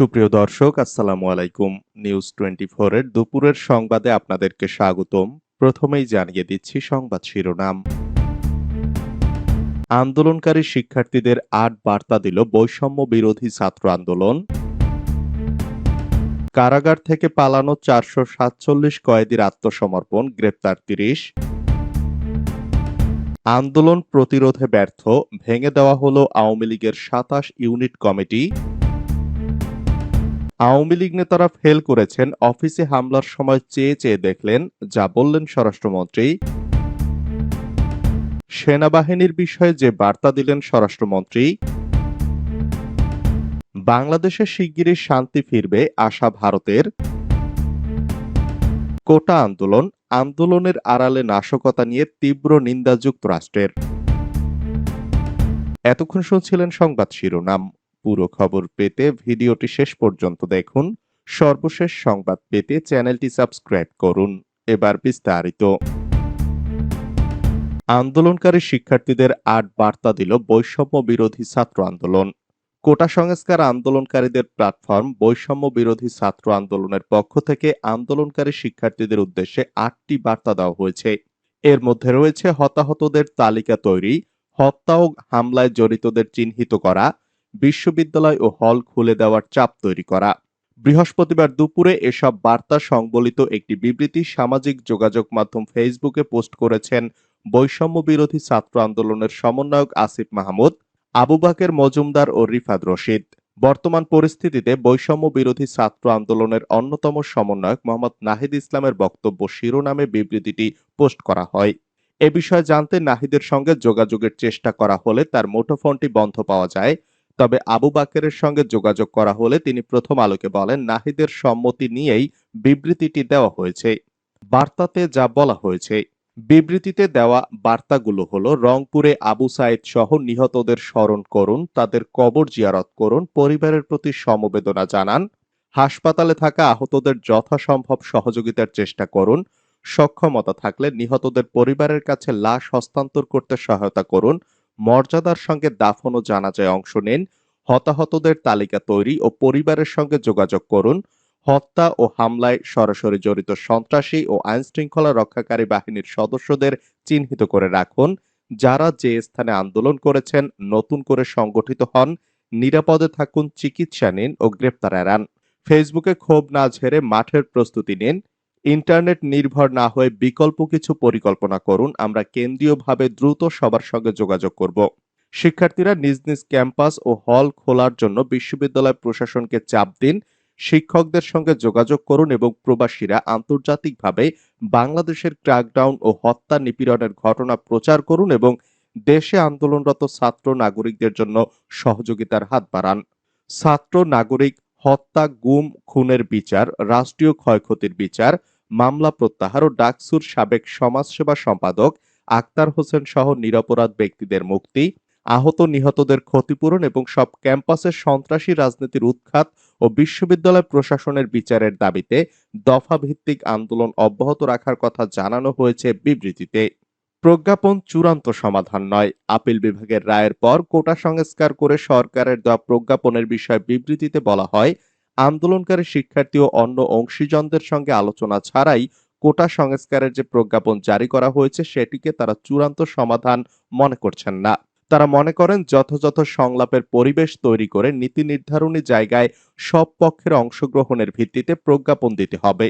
সুপ্রিয় দর্শক, আসসালামু আলাইকুম। নিউজ টোয়েন্টি এর দুপুরের সংবাদে আপনাদেরকে স্বাগতম। প্রথমেই জানিয়ে দিচ্ছি সংবাদ শিরোনাম। আন্দোলনকারী শিক্ষার্থীদের আট বার্তা দিল বৈষম্য বিরোধী ছাত্র আন্দোলন। কারাগার থেকে পালানো চারশো সাতচল্লিশ কয়েদির আত্মসমর্পণ, গ্রেপ্তার তিরিশ। আন্দোলন প্রতিরোধে ব্যর্থ, ভেঙে দেওয়া হল আওয়ামী লীগের সাতাশ ইউনিট কমিটি। আওয়ামী লীগ নেতারা ফেল করেছেন, অফিসে হামলার সময় চেয়ে চেয়ে দেখলেন, যা বললেন স্বরাষ্ট্রমন্ত্রী। সেনাবাহিনীর বিষয়ে যে বার্তা দিলেন স্বরাষ্ট্রমন্ত্রী, বাংলাদেশে শিগগিরই শান্তি ফিরবে আশা ভারতের। কোটা আন্দোলন, আন্দোলনের আড়ালে নাশকতা নিয়ে তীব্র নিন্দা যুক্তরাষ্ট্রের। এতক্ষণ শুনছিলেন সংবাদ শিরোনাম। পুরো খবর পেতে ভিডিওটি শেষ পর্যন্ত দেখুন। সর্বশেষ সংবাদ পেতে চ্যানেলটি সাবস্ক্রাইব করুন। এবার বিস্তারিত। আন্দোলনকারী শিক্ষার্থীদের আট বার্তা দিল বৈষম্য বিরোধী ছাত্র আন্দোলন। কোটা সংস্কার আন্দোলনকারীদের প্ল্যাটফর্ম বৈষম্য বিরোধী ছাত্র আন্দোলনের পক্ষ থেকে আন্দোলনকারী শিক্ষার্থীদের উদ্দেশ্যে আটটি বার্তা দেওয়া হয়েছে। এর মধ্যে রয়েছে হতাহতদের তালিকা তৈরি, হত্যা ও হামলায় জড়িতদের চিহ্নিত করা বিশ্ববিদ্যালয় ও হল খুলে দেওয়ার চাপ তৈরি করা। বৃহস্পতিবার দুপুরে এসব বার্তা সংবলিত একটি বিবৃতি সামাজিক যোগাযোগ মাধ্যম ফেসবুকে পোস্ট করেছেন বৈষম্য বিরোধী ছাত্র আন্দোলনের সমন্বয়ক আসিফ মাহমুদ, আবু বাকের মজুমদার ও রিফাদ রশিদ। বর্তমান পরিস্থিতিতে বৈষম্য বিরোধী ছাত্র আন্দোলনের অন্যতম সমন্বয়ক মোহাম্মদ নাহিদ ইসলামের বক্তব্য শিরোনামে বিবৃতিটি পোস্ট করা হয়। এ বিষয়ে জানতে নাহিদের সঙ্গে যোগাযোগের চেষ্টা করা হলে তার মুঠোফোনটি বন্ধ পাওয়া যায়। তবে আবু বাকেরের সঙ্গে যোগাযোগ করা হলে তিনি প্রথম আলোকে বলেন, নাহিদের সম্মতি নিয়েই বিবৃতিটি দেওয়া হয়েছে। বার্তাতে যা বলা হয়েছে, বিবৃতিতে দেওয়া বার্তাগুলো হলো, রংপুরে আবু সাইদ সহ নিহতদের স্মরণ করুন, তাদের কবর জিয়ারত করুন, পরিবারের প্রতি সমবেদনা জানান, হাসপাতালে থাকা আহতদের যথাসম্ভব সহযোগিতার চেষ্টা করুন, সক্ষমতা থাকলে নিহতদের পরিবারের কাছে লাশ হস্তান্তর করতে সহায়তা করুন মর্যাদার সঙ্গে দাফন ও জানাজায় অংশ নিন, হতাহতদের তালিকা তৈরি ও পরিবারের সঙ্গে যোগাযোগ করুন, হত্যা ও হামলায় সরাসরি জড়িত সন্ত্রাসী ও আইন শৃঙ্খলা রক্ষাকারী বাহিনীর সদস্যদের চিহ্নিত করে রাখুন, যারা যে স্থানে আন্দোলন করেছেন, নতুন করে সংগঠিত হন, নিরাপদে থাকুন, চিকিৎসা নিন ও গ্রেপ্তার এড়ান। ফেসবুকে ক্ষোভ না ঝেড়ে মাঠের প্রস্তুতি নিন ইন্টারনেট নির্ভর না হয়ে বিকল্প কিছু পরিকল্পনা করুন, আমরা কেন্দ্রীয়ভাবে দ্রুত সবার সঙ্গে যোগাযোগ করব। শিক্ষার্থীরা নিজ নিজ ক্যাম্পাস ও হল খোলার জন্য বিশ্ববিদ্যালয় প্রশাসনকে চাপ দিন, শিক্ষকদের সঙ্গে যোগাযোগ করুন এবং প্রবাসীরা আন্তর্জাতিকভাবে বাংলাদেশের ক্র্যাকডাউন ও হত্যা নিপীড়নের ঘটনা প্রচার করুন এবং দেশে আন্দোলনরত ছাত্র নাগরিকদের জন্য সহযোগিতার হাত বাড়ান। ছাত্র নাগরিক হত্যা, গুম, খুনের বিচার, রাষ্ট্রীয় ক্ষয়ক্ষতির বিচার, মামলা প্রত্যাহার ও ডাকসুর সাবেক সমাজসেবা সম্পাদক আক্তার হোসেন সহ নিরপরাধ ব্যক্তিদের মুক্তি, আহত নিহতদের ক্ষতিপূরণ এবং সব ক্যাম্পাসে সন্ত্রাসী রাজনীতির উৎখাত ও বিশ্ববিদ্যালয় প্রশাসনের বিচারের দাবিতে দফা ভিত্তিক আন্দোলন অব্যাহত রাখার কথা জানানো হয়েছে বিবৃতিতে। প্রজ্ঞাপন চূড়ান্ত সমাধান নয়। আপিল বিভাগের রায়ের পর কোটা সংস্কার করে সরকারের দেওয়া প্রজ্ঞাপনের বিষয়ে বিবৃতিতে বলা হয়, আন্দোলনকারী শিক্ষার্থী ও অন্য অংশীজনদের সঙ্গে আলোচনা ছাড়াই কোটা সংস্কারের যে প্রজ্ঞাপন জারি করা হয়েছে, সেটিকে তারা চূড়ান্ত সমাধান মনে করছেন না। তারা মনে করেন, যথাযথ সংলাপের পরিবেশ তৈরি করে নীতি নির্ধারণী জায়গায় সব পক্ষের অংশগ্রহণের ভিত্তিতে প্রজ্ঞাপন দিতে হবে।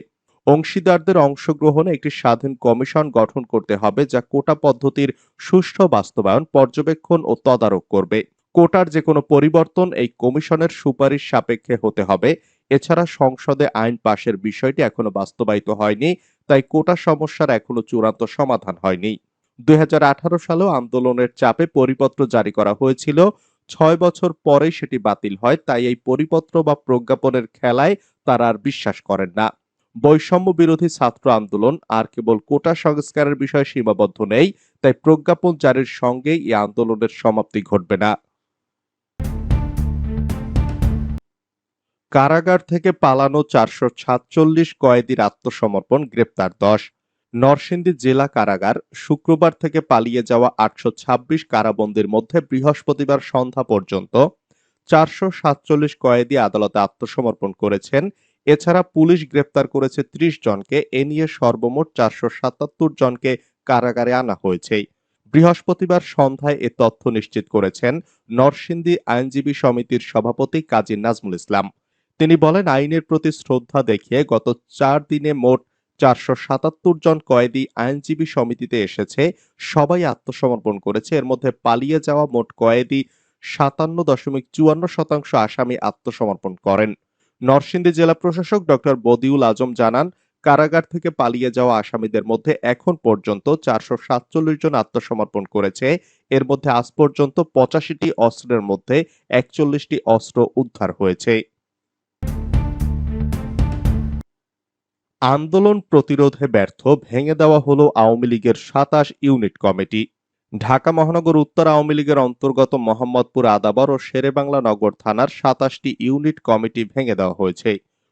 অংশীদারদের অংশগ্রহণে একটি স্বাধীন কমিশন গঠন করতে হবে যা কোটা পদ্ধতির সুষ্ঠু বাস্তবায়ন, পর্যবেক্ষণ ও তদারক করবে। কোটার যে কোনো পরিবর্তন এই কমিশনের সুপারিশ সাপেক্ষে হতে হবে। এছাড়া সংসদে আইন পাশের বিষয়টি এখনও বাস্তবায়িত হয়নি, তাই কোটা সমস্যার এখনও চূড়ান্ত সমাধান হয়নি। দুই সালেও আন্দোলনের চাপে পরিপত্র জারি করা হয়েছিল। ছয় বছর পরে সেটি বাতিল হয়, তাই এই পরিপত্র বা প্রজ্ঞাপনের খেলায় তারা আর বিশ্বাস করেন না। বৈষম্য বিরোধী ছাত্র আন্দোলন আর কেবল কোটা সংস্কারের বিষয়ে সীমাবদ্ধ নেই, তাই প্রজ্ঞাপন জারির সঙ্গেই এই আন্দোলনের সমাপ্তি ঘটবে না। কারাগার থেকে পালানো চারশো সাতচল্লিশ কয়েদির আত্মসমর্পণ, গ্রেপ্তার দশ। নরসিংদী জেলা কারাগার, শুক্রবার থেকে পালিয়ে যাওয়া আটশো ছাব্বিশ কারাবন্দির মধ্যে বৃহস্পতিবার সন্ধ্যা পর্যন্ত চারশো সাতচল্লিশ কয়েদি আদালতে আত্মসমর্পণ করেছেন এছাড়া পুলিশ গ্রেপ্তার করেছে ত্রিশ জনকে। এ নিয়ে সর্বমোট চারশো সাতাত্তর জনকে কারাগারে আনা হয়েছে। বৃহস্পতিবার সন্ধ্যায় এ তথ্য নিশ্চিত করেছেন নরসিংদী আইনজীবী সমিতির সভাপতি কাজী নাজমুল ইসলাম। তিনি বলেন, আইনের প্রতি শ্রদ্ধা দেখিয়ে গত চার দিনে মোট চারশো সাতাত্তর জন কয়েদি আইনজীবী সমিতিতে এসেছে। সবাই আত্মসমর্পণ করেছে। এর মধ্যে পালিয়ে যাওয়া মোট কয়েদি সাতান্ন দশমিক চুয়ান্ন শতাংশ আসামি আত্মসমর্পণ করেন। নরসিংদী জেলা প্রশাসক ডক্টর বদিউল আজম জানান, কারাগার থেকে পালিয়ে যাওয়া আসামিদের মধ্যে এখন পর্যন্ত চারশো সাতচল্লিশ জন আত্মসমর্পণ করেছে। এর মধ্যে আজ পর্যন্ত পঁচাশিটি অস্ত্রের মধ্যে একচল্লিশটি অস্ত্র উদ্ধার হয়েছে। আন্দোলন প্রতিরোধে ব্যর্থ, ভেঙে দেওয়া হলো আওয়ামী লীগের সাতাশ ইউনিট কমিটি। ঢাকা মহানগর উত্তর আওয়ামী লীগের অন্তর্গত মোহাম্মদপুর আদাবর ও শেরেবাংলা নগর থানার সাতাশটি ইউনিট কমিটি ভেঙে দেওয়া হয়েছে।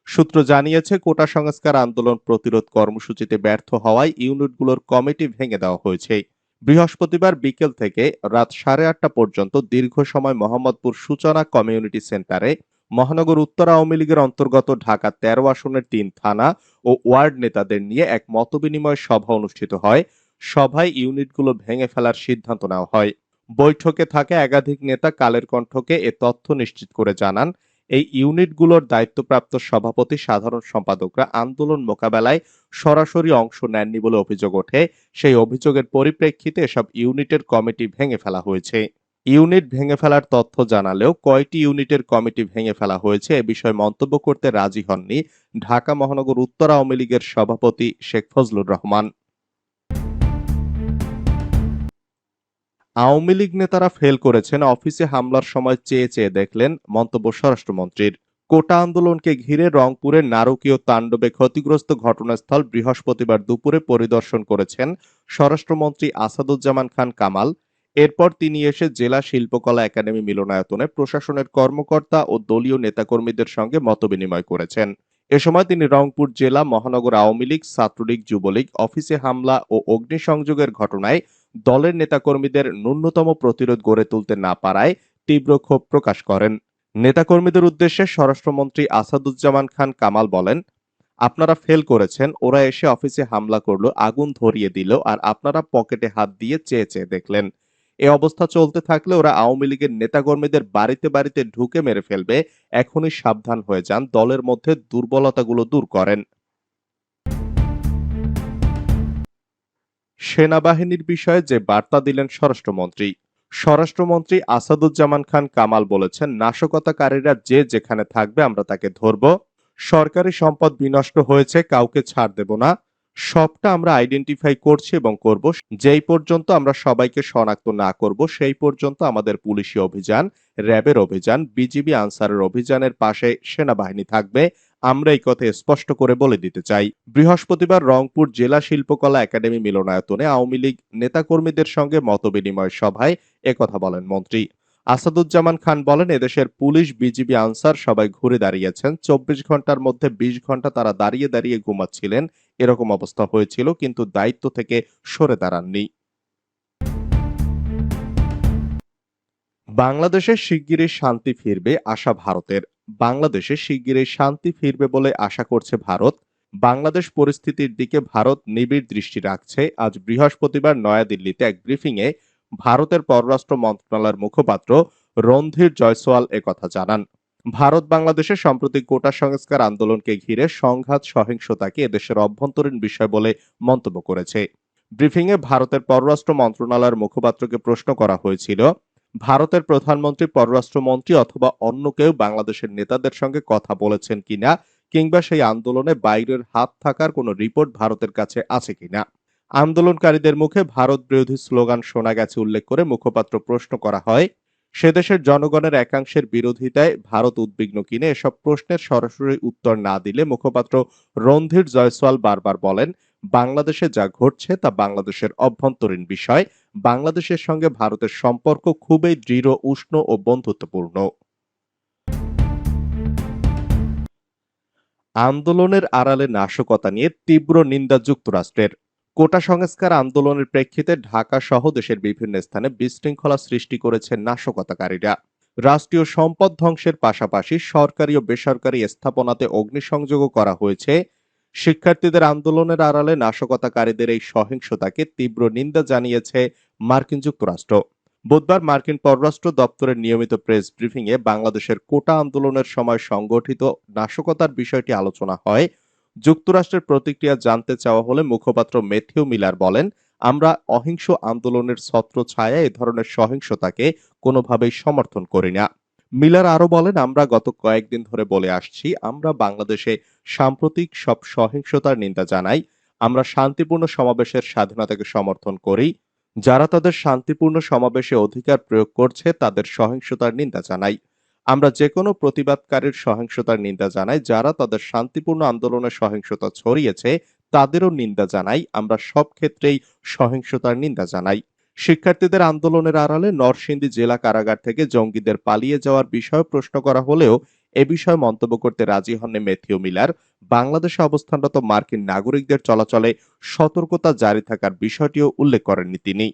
সূত্র জানিয়েছে, কোটা সংস্কার আন্দোলন প্রতিরোধ কর্মসূচিতে ব্যর্থ হওয়ায় ইউনিটগুলোর কমিটি ভেঙে দেওয়া হয়েছে। বৃহস্পতিবার বিকেল থেকে রাত সাড়ে আটটা পর্যন্ত দীর্ঘ সময় মোহাম্মদপুর সূচনা কমিউনিটি সেন্টারে মহানগর উত্তর আওয়ামী লীগের অন্তর্গত ঢাকা তেরো আসনের তিন থানা ও ওয়ার্ড নেতাদের নিয়ে এক মতবিনিময় সভা অনুষ্ঠিত হয়। সভায় ইউনিটগুলো ভেঙে ফেলার সিদ্ধান্ত নেওয়া হয়। বৈঠকে থাকা একাধিক নেতা কালের কণ্ঠকে এ তথ্য নিশ্চিত করে জানান, এই ইউনিটগুলোর দায়িত্বপ্রাপ্ত সভাপতি সাধারণ সম্পাদকরা আন্দোলন মোকাবেলায় সরাসরি অংশ নেননি বলে অভিযোগ ওঠে। সেই অভিযোগের পরিপ্রেক্ষিতে এসব ইউনিটের কমিটি ভেঙে ফেলা হয়েছে। ইউনিট ভেঙে ফেলার তথ্য জানালেও কয়টি ইউনিটের কমিটি ভেঙে ফেলা হয়েছে এ বিষয়ে মন্তব্য করতে রাজি হননি ঢাকা মহানগর উত্তর আওয়ামী লীগের সভাপতি শেখ ফজলুর রহমান। আওয়ামী লীগ নেতারা ফেল করেছেন, অফিসে হামলার সময় চেয়ে চেয়ে দেখলেন মন্তব্য স্বরাষ্ট্রমন্ত্রীর। কোটা আন্দোলনকে ঘিরে রংপুরের নারকীয় তাণ্ডবে ক্ষতিগ্রস্ত ঘটনাস্থল বৃহস্পতিবার দুপুরে পরিদর্শন করেছেন স্বরাষ্ট্রমন্ত্রী আসাদুজ্জামান খান কামাল। এরপর তিনি এসে জেলা শিল্পকলা একাডেমি মিলনায়তনে প্রশাসনের কর্মকর্তা ও দলীয় নেতাকর্মীদের সঙ্গে মতবিনিময় করেছেন। এ সময় তিনি রংপুর জেলা মহানগর আওয়ামী লীগ, ছাত্রলীগ, যুবলীগ, অফিসে হামলা ও অগ্নিসংযোগের ঘটনায় দলের নেতাকর্মীদের ন্যূনতম প্রতিরোধ গড়ে তুলতে না পারায় তীব্র ক্ষোভ প্রকাশ করেন। নেতাকর্মীদের উদ্দেশ্যে স্বরাষ্ট্রমন্ত্রী আসাদুজ্জামান খান কামাল বলেন, আপনারা ফেল করেছেন, ওরা এসে অফিসে হামলা করল, আগুন ধরিয়ে দিল, আর আপনারা পকেটে হাত দিয়ে চেয়ে চেয়ে দেখলেন। এ অবস্থা চলতে থাকলে ওরা আওয়ামী লীগের নেতাকর্মীদের বাড়িতে বাড়িতে ঢুকে মেরে ফেলবে। এখনই সাবধান হয়ে যান, দলের মধ্যে দুর্বলতাগুলো দূর করেন। সেনাবাহিনীর বিষয়ে যে বার্তা দিলেন স্বরাষ্ট্রমন্ত্রী। স্বরাষ্ট্রমন্ত্রী আসাদুজ্জামান খান কামাল বলেছেন, নাশকতাকারীরা যে যেখানে থাকবে আমরা তাকে ধরব। সরকারি সম্পদ বিনষ্ট হয়েছে, কাউকে ছাড় দেব না। সবটা আমরা আইডেন্টিফাই করছি এবং করব। যেই পর্যন্ত আমরা সবাইকে শনাক্ত না করব, সেই পর্যন্ত আমাদের পুলিশি অভিযান, র্যাবের অভিযান, বিজিবি আনসারের অভিযানের পাশে সেনাবাহিনী থাকবে। আমরা এই কথা স্পষ্ট করে বলে দিতে চাই। বৃহস্পতিবার রংপুর জেলা শিল্পকলা একাডেমি মিলনায়তনে আওয়ামী লীগ নেতাকর্মীদের সঙ্গে মতবিনিময় সভায় একথা বলেন মন্ত্রী। আসাদুজ্জামান খান বলেন, এদেশের পুলিশ, বিজিবি, আনসার সবাই ঘুরে দাঁড়িয়েছেন। চব্বিশ ঘণ্টার মধ্যে বিশ ঘণ্টা তারা দাঁড়িয়ে দাঁড়িয়ে ঘুমাচ্ছিলেন। এরকম অবস্থা হয়েছিল, কিন্তু দায়িত্ব থেকে সরে দাঁড়াননি। বাংলাদেশে শিগগিরই শান্তি ফিরবে আশা ভারতের। বাংলাদেশে শিগগিরই শান্তি ফিরবে বলে আশা করছে ভারত। বাংলাদেশ পরিস্থিতির দিকে ভারত নিবিড় দৃষ্টি রাখছে। আজ বৃহস্পতিবার নয়াদিল্লিতে এক ব্রিফিংয়ে ভারতের পররাষ্ট্র মন্ত্রণালয়ের মুখপাত্র রণধীর জয়সওয়াল একথা জানান। ভারত বাংলাদেশে সম্প্রতি কোটা সংস্কার আন্দোলনকে ঘিরে সংঘাত, সহিংসতাকে এদেশের অভ্যন্তরীণ বিষয় বলে মন্তব্য করেছে। ব্রিফিংয়ে ভারতের পররাষ্ট্র মন্ত্রণালয়ের মুখপাত্রকে প্রশ্ন করা হয়েছিল ভারতের প্রধানমন্ত্রী, পররাষ্ট্রমন্ত্রী অথবা অন্য কেউ বাংলাদেশের নেতাদের সঙ্গে কথা বলেছেন কিনা কিংবা সেই আন্দোলনে বাইরের হাত থাকার কোনো রিপোর্ট ভারতের কাছে আছে কিনা? আন্দোলনকারীদের মুখে ভারত বিরোধী স্লোগান শোনা গেছে উল্লেখ করে মুখপাত্র প্রশ্ন করা হয়, সে দেশের জনগণের একাংশের বিরোধিতায় ভারত উদ্বিগ্ন কিনে এসব প্রশ্নের সরাসরি উত্তর না দিলে মুখপাত্র রণধীর জয়সওয়াল বারবার বলেন, বাংলাদেশে যা ঘটছে তা বাংলাদেশের অভ্যন্তরীণ বিষয় বাংলাদেশের সঙ্গে ভারতের সম্পর্ক খুবই দৃঢ়, উষ্ণ ও বন্ধুত্বপূর্ণ। আন্দোলনের আড়ালে নাশকতা নিয়ে তীব্র নিন্দা যুক্তরাষ্ট্রের। কোটা সংস্কার আন্দোলনের প্রেক্ষিতে ঢাকা সহ দেশের বিভিন্ন স্থানে বিশৃঙ্খলা সৃষ্টি করেছে নাশকতাকারীরা। রাষ্ট্রীয় সম্পদ ধ্বংসের পাশাপাশি সরকারি ও বেসরকারি স্থাপনাতে অগ্নিসংযোগও করা হয়েছে। শিক্ষার্থীদের আন্দোলনের আড়ালে নাশকতাকারীদের এই সহিংসতাকে তীব্র নিন্দা জানিয়েছে মার্কিন যুক্তরাষ্ট্র। বুধবার মার্কিন পররাষ্ট্র দপ্তরের নিয়মিত প্রেস ব্রিফিংয়ে বাংলাদেশের কোটা আন্দোলনের সময় সংগঠিত নাশকতার বিষয়টি আলোচনা হয়। যুক্তরাষ্ট্রের প্রতিক্রিয়া জানতে চাওয়া হলে মুখপাত্র মেথিউ মিলার বলেন, আমরা অহিংস আন্দোলনের ছত্র ছায়া এ ধরনের সহিংসতাকে কোনোভাবেই সমর্থন করি না। মিলার আরও বলেন, আমরা গত কয়েকদিন ধরে বলে আসছি, আমরা বাংলাদেশে সাম্প্রতিক সব সহিংসতার নিন্দা জানাই, আমরা শান্তিপূর্ণ সমাবেশের স্বাধীনতাকে সমর্থন করি। যারা তাদের শান্তিপূর্ণ সমাবেশে অধিকার প্রয়োগ করছে, তাদের সহিংসতার নিন্দা জানাই। আমরা যে কোনো প্রতিবাদকারীর সহিংসতার নিন্দা জানাই, যারা তাদের শান্তিপূর্ণ আন্দোলনে সহিংসতা ছড়িয়েছে, তাদেরও নিন্দা জানাই। আমরা সব ক্ষেত্রেই সহিংসতার নিন্দা জানাই। শিক্ষার্থীদের আন্দোলনের আড়ালে নরসিংদী জেলা কারাগার থেকে জঙ্গিদের পালিয়ে যাওয়ার বিষয়ে প্রশ্ন করা হলেও এ বিষয়ে মন্তব্য করতে রাজি হননি ম্যাথিউ মিলার। বাংলাদেশে অবস্থানরত মার্কিন নাগরিকদের চলাচলে সতর্কতা জারি থাকার বিষয়টিও উল্লেখ করেননি তিনি।